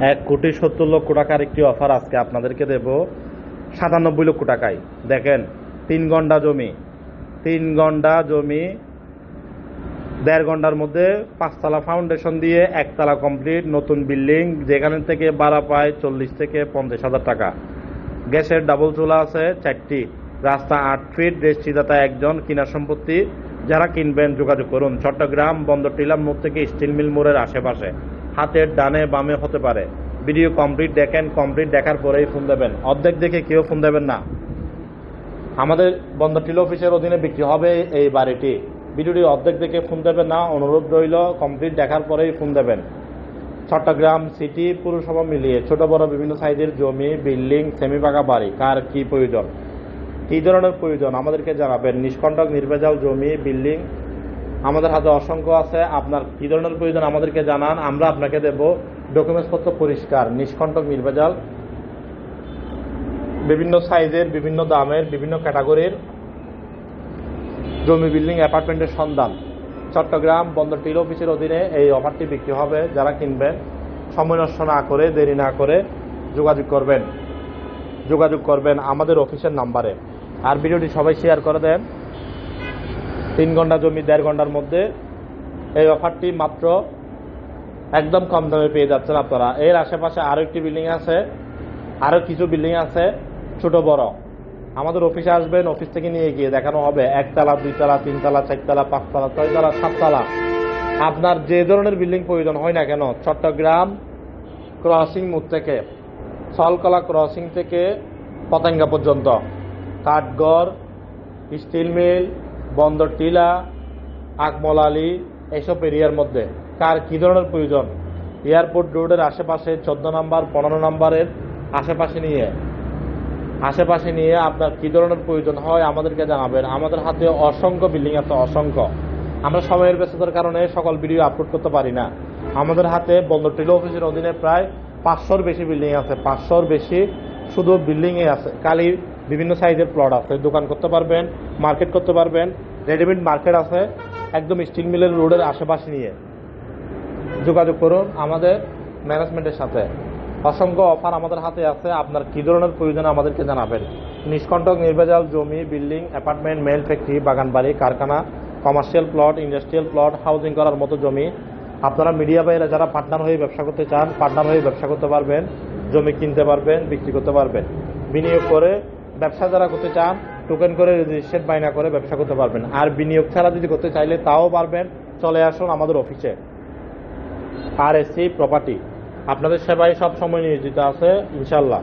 এক কোটি সত্তর লক্ষ টাকার একটি অফার আজকে আপনাদেরকে দেব। সাতানব্বই লক্ষ টাকায়। দেখেন, তিন ঘণ্টা জমি। তিন ঘণ্টা জমি, দেড় ঘণ্টার মধ্যে পাঁচতলা ফাউন্ডেশন দিয়ে একতলা কমপ্লিট নতুন বিল্ডিং যেখানে থেকে ভাড়া পায় চল্লিশ থেকে পঞ্চাশ হাজার টাকা। গ্যাসের ডাবল চুলা আছে, চারটি। রাস্তা আট ফিট রেজিস্ট্রিদাতা একজন, কিনা সম্পত্তি, যারা কিনবেন যোগাযোগ করুন। চট্টগ্রাম বন্দর টিলাম মোড় থেকে স্টিল মিল মোড়ের আশেপাশে। হাতের ডানে বামে হতে পারে। ভিডিও কমপ্লিট দেখেন, কমপ্লিট দেখার পরেই ফোন দেবেন। অর্ধেক দেখে কেউ ফোন দেবেন না। আমাদের বন্দর টিল অফিসের অধীনে বিক্রি হবে এই বাড়িটি। ভিডিওটি অর্ধেক দেখে ফোন দেবেন না, অনুরোধ রইল, কমপ্লিট দেখার পরেই ফোন দেবেন। চট্টগ্রাম সিটি পুরসভা মিলিয়ে ছোট, বড়, বিভিন্ন সাইজের জমি, বিল্ডিং সেমি পাকা বাড়ি, কার কি প্রয়োজন? কী ধরনের প্রয়োজন? আমাদেরকে জানাবেন। নিষ্কণ্টক, নির্ভেজাল জমি, বিল্ডিং আমাদের হাতে অসংখ্য আছে। আপনার কী ধরনের প্রয়োজন আমাদেরকে জানান। আমরা আপনাকে দেব ডকুমেন্টসপত্র পরিষ্কার, নিষ্কণ্টক, নির্ভেজাল, বিভিন্ন সাইজের, বিভিন্ন দামের, বিভিন্ন ক্যাটাগরির জমি বিল্ডিং অ্যাপার্টমেন্টের সন্ধান। চট্টগ্রাম বন্দর টিল অফিসের অধীনে এই অফারটি বিক্রি হবে। যারা কিনবেন, সময় নষ্ট না করে, দেরি না করে যোগাযোগ করবেন। যোগাযোগ করবেন আমাদের অফিসের নাম্বারে। আর ভিডিওটি সবাই শেয়ার করে দেন। তিন ঘণ্টা জমি, দেড় ঘণ্টার মধ্যে। এই অফারটি মাত্র একদম কম দামে পেয়ে যাচ্ছেন আপনারা। এর আশেপাশে আরও একটি বিল্ডিং আছে আরও কিছু বিল্ডিং আছে, ছোট, বড়। আমাদের অফিসে আসবেন অফিস থেকে নিয়ে গিয়ে দেখানো হবে। একতলা, দুইতলা, তিনতলা, চারতলা, পাঁচতলা, ছয়তলা, সাততলা। আপনার যে ধরনের বিল্ডিং প্রয়োজন হয় না কেন, চট্টগ্রাম ক্রসিং মোড় থেকে সলকলা ক্রসিং থেকে পতেঙ্গা পর্যন্ত। কাঠগড় স্টিল মিল বন্দর টিলা, আকমল আলী এইসব এরিয়ার মধ্যে। কার কী ধরনের প্রয়োজন? এয়ারপোর্ট রোডের আশেপাশে চোদ্দ নম্বর, পনেরো নম্বরের আশেপাশে নিয়ে। আশেপাশে নিয়ে আপনার কী ধরনের প্রয়োজন হয় আমাদেরকে জানাবেন। আমাদের হাতে অসংখ্য বিল্ডিং আছে, অসংখ্য। আমরা সময়ের ব্যস্ততার কারণে সকল ভিডিও আপলোড করতে পারি না। আমাদের হাতে বন্দর টেলি অফিসের অধীনে প্রায় পাঁচশোর বেশি বিল্ডিং আছে, পাঁচশোর বেশি শুধু বিল্ডিংয়ে আছে। কালি বিভিন্ন সাইজের প্লট আছে। দোকান করতে পারবেন মার্কেট করতে পারবেন রেডিমেড মার্কেট আছে, একদম স্টিল মিলের রোডের আশেপাশে নিয়ে। যোগাযোগ করুন আমাদের ম্যানেজমেন্টের সাথে। অসংখ্য অফার আমাদের হাতে আছে, আপনার কী ধরনের প্রয়োজন আমাদেরকে জানাবেন। নিষ্কণ্টক, নির্ভেজাল জমি বিল্ডিং অ্যাপার্টমেন্ট মেল ফ্যাক্টরি বাগান বাড়ি কারখানা commercial plot industrial plot housing করার মতো জমি। আপনারা মিডিয়া বাইরে যারা পার্টনার হয়ে ব্যবসা করতে চান পার্টনার হয়ে ব্যবসা করতে পারবেন, জমি কিনতে পারবেন, বিক্রি করতে পারবেন। বিনিয়োগ করে ব্যবসা যারা করতে চান টোকেন করে রেজিস্ট্রেট বাইনা করে ব্যবসা করতে পারবেন। আর বিনিয়োগ ছাড়া যদি করতে চাইলে তাও পারবেন। চলে আসুন আমাদের অফিসে আর এসি প্রপার্টি আপনাদের সেবায় সব সময় নিয়োজিত আছে ইনশাল্লাহ